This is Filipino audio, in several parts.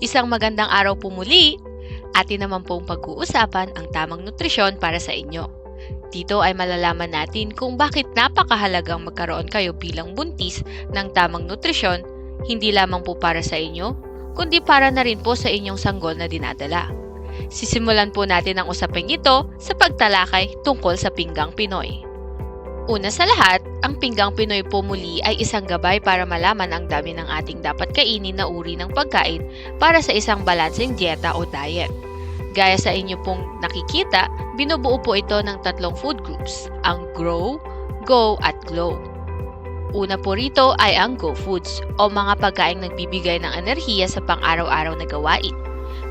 Isang magandang araw po muli. Atin naman pong pag-uusapan ang tamang nutrisyon para sa inyo. Dito ay malalaman natin kung bakit napakahalagang magkaroon kayo bilang buntis ng tamang nutrisyon, hindi lamang po para sa inyo, kundi para na rin po sa inyong sanggol na dinadala. Sisimulan po natin ang usaping ito sa pagtalakay tungkol sa pinggang Pinoy. Una sa lahat, ang pinggang Pinoy po muli ay isang gabay para malaman ang dami ng ating dapat kainin na uri ng pagkain para sa isang balancing dieta o diet. Gaya sa inyo pong nakikita, binubuo po ito ng tatlong food groups, ang Grow, Go at Glow. Una po rito ay ang Go Foods o mga pagkain nagbibigay ng enerhiya sa pang-araw-araw na gawain.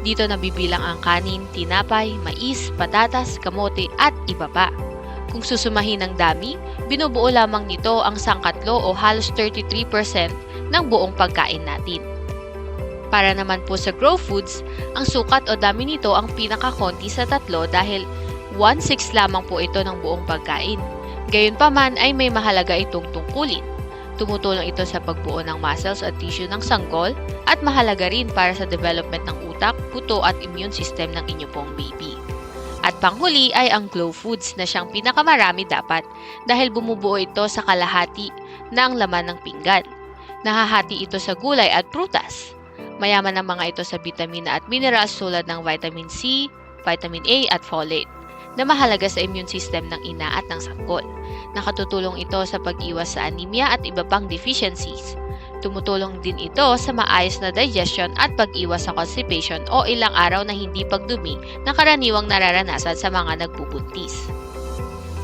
Dito nabibilang ang kanin, tinapay, mais, patatas, kamote at iba pa. Kung susumahin ng dami, binubuo lamang nito ang sangkatlo o halos 33% ng buong pagkain natin. Para naman po sa grow foods, ang sukat o dami nito ang pinakakonti sa tatlo dahil 1/6 lamang po ito ng buong pagkain. Gayunpaman ay may mahalaga itong tungkulin. Tumutulong ito sa pagbuo ng muscles at tissue ng sanggol at mahalaga rin para sa development ng utak, puto at immune system ng inyo pong baby. At panghuli ay ang glow foods na siyang pinakamarami dapat dahil bumubuo ito sa kalahati ng laman ng pinggan. Nahahati ito sa gulay at prutas. Mayaman ang mga ito sa vitamina at minerals tulad ng vitamin C, vitamin A at folate na mahalaga sa immune system ng ina at ng sanggol. Nakatutulong ito sa pag-iwas sa anemia at iba pang deficiencies. Tumutulong din ito sa maayos na digestion at pag-iwas sa constipation o ilang araw na hindi pagdumi na karaniwang nararanasan sa mga nagbubuntis.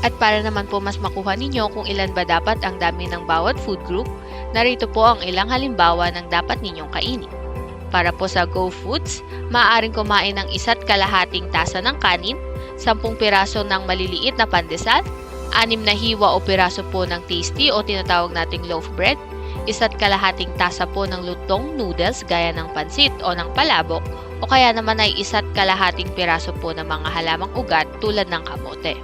At para naman po mas makuha ninyo kung ilan ba dapat ang dami ng bawat food group, narito po ang ilang halimbawa ng dapat ninyong kainin. Para po sa Go Foods, maaaring kumain ng isa't kalahating tasa ng kanin, 10 piraso ng maliliit na pandesal, anim na hiwa o piraso po ng tasty o tinatawag nating loaf bread, isa't kalahating tasa po ng lutong noodles gaya ng pansit o ng palabok, o kaya naman ay isa't kalahating piraso po ng mga halamang ugat tulad ng kamote.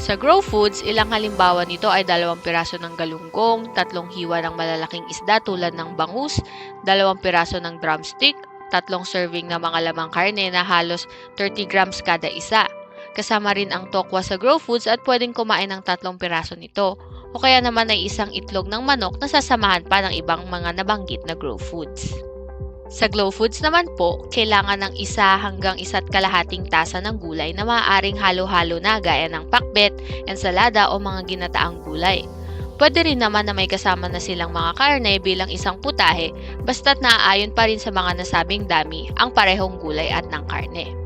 Sa Grow Foods, ilang halimbawa nito ay dalawang piraso ng galunggong, tatlong hiwa ng malalaking isda tulad ng bangus, dalawang piraso ng drumstick, tatlong serving ng mga lamang karne na halos 30 grams kada isa. Kasama rin ang tokwa sa Grow Foods at pwedeng kumain ng tatlong piraso nito. O kaya naman ay isang itlog ng manok na sasamahan pa ng ibang mga nabanggit na Grow Foods. Sa Glow Foods naman po, kailangan ng isa hanggang isa't kalahating tasa ng gulay na maaaring halo-halo na gaya ng pakbet, ensalada o mga ginataang gulay. Pwede rin naman na may kasama na silang mga karne bilang isang putahe basta't naaayon pa rin sa mga nasabing dami ang parehong gulay at ng karne.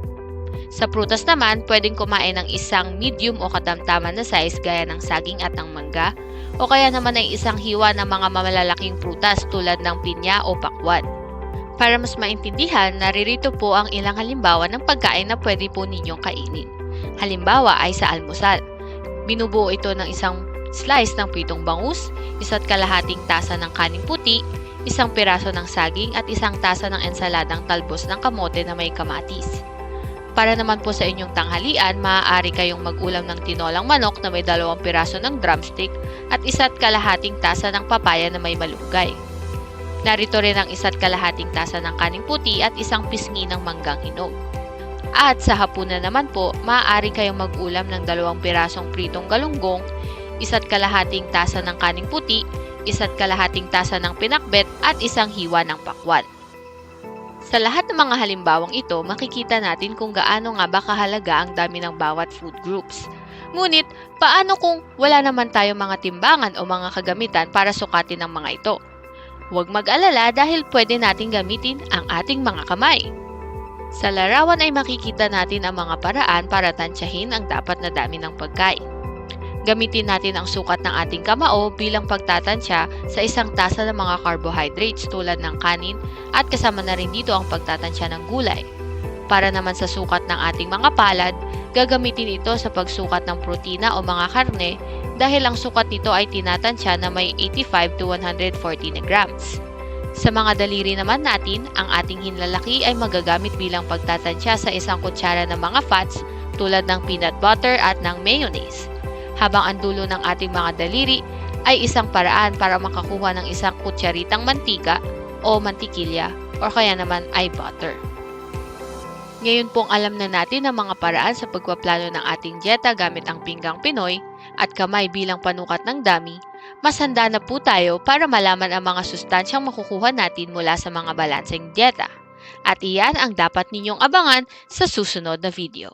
Sa prutas naman, pwedeng kumain ng isang medium o katamtaman na size gaya ng saging at ng mangga o kaya naman ay isang hiwa ng mga malalaking prutas tulad ng pinya o pakwan. Para mas maintindihan, naririto po ang ilang halimbawa ng pagkain na pwede po ninyong kainin. Halimbawa ay sa almusal. Binubuo ito ng isang slice ng pitong bangus, isa't kalahating tasa ng kaning puti, isang piraso ng saging at isang tasa ng ensaladang talbos ng kamote na may kamatis. Para naman po sa inyong tanghalian, maaari kayong mag-ulam ng tinolang manok na may dalawang piraso ng drumstick at isa't kalahating tasa ng papaya na may malunggay. Narito rin ang isa't kalahating tasa ng kaning puti at isang pisngi ng manggang hinog. At sa hapunan naman po, maaari kayong mag-ulam ng dalawang pirasong pritong galunggong, isa't kalahating tasa ng kaning puti, isa't kalahating tasa ng pinakbet at isang hiwa ng pakwan. Sa lahat ng mga halimbawang ito, makikita natin kung gaano nga ba kahalaga ang dami ng bawat food groups. Ngunit, paano kung wala naman tayong mga timbangan o mga kagamitan para sukatin ang mga ito? Huwag mag-alala dahil pwede nating gamitin ang ating mga kamay. Sa larawan ay makikita natin ang mga paraan para tansyahin ang dapat na dami ng pagkain. Gamitin natin ang sukat ng ating kamao bilang pagtatansya sa isang tasa ng mga carbohydrates tulad ng kanin at kasama na rin dito ang pagtatansya ng gulay. Para naman sa sukat ng ating mga palad, gagamitin ito sa pagsukat ng protina o mga karne dahil ang sukat nito ay tinatansya na may 85 to 140 na grams. Sa mga daliri naman natin, ang ating hinlalaki ay magagamit bilang pagtatansya sa isang kutsara ng mga fats tulad ng peanut butter at ng mayonnaise. Habang ang dulo ng ating mga daliri ay isang paraan para makakuha ng isang kutsaritang mantika o mantikilya o kaya naman ay butter. Ngayon pong alam na natin ang mga paraan sa pagpaplano ng ating dieta gamit ang pinggang Pinoy at kamay bilang panukat ng dami, mas handa na po tayo para malaman ang mga sustansyang makukuha natin mula sa mga balanseng dieta. At iyan ang dapat ninyong abangan sa susunod na video.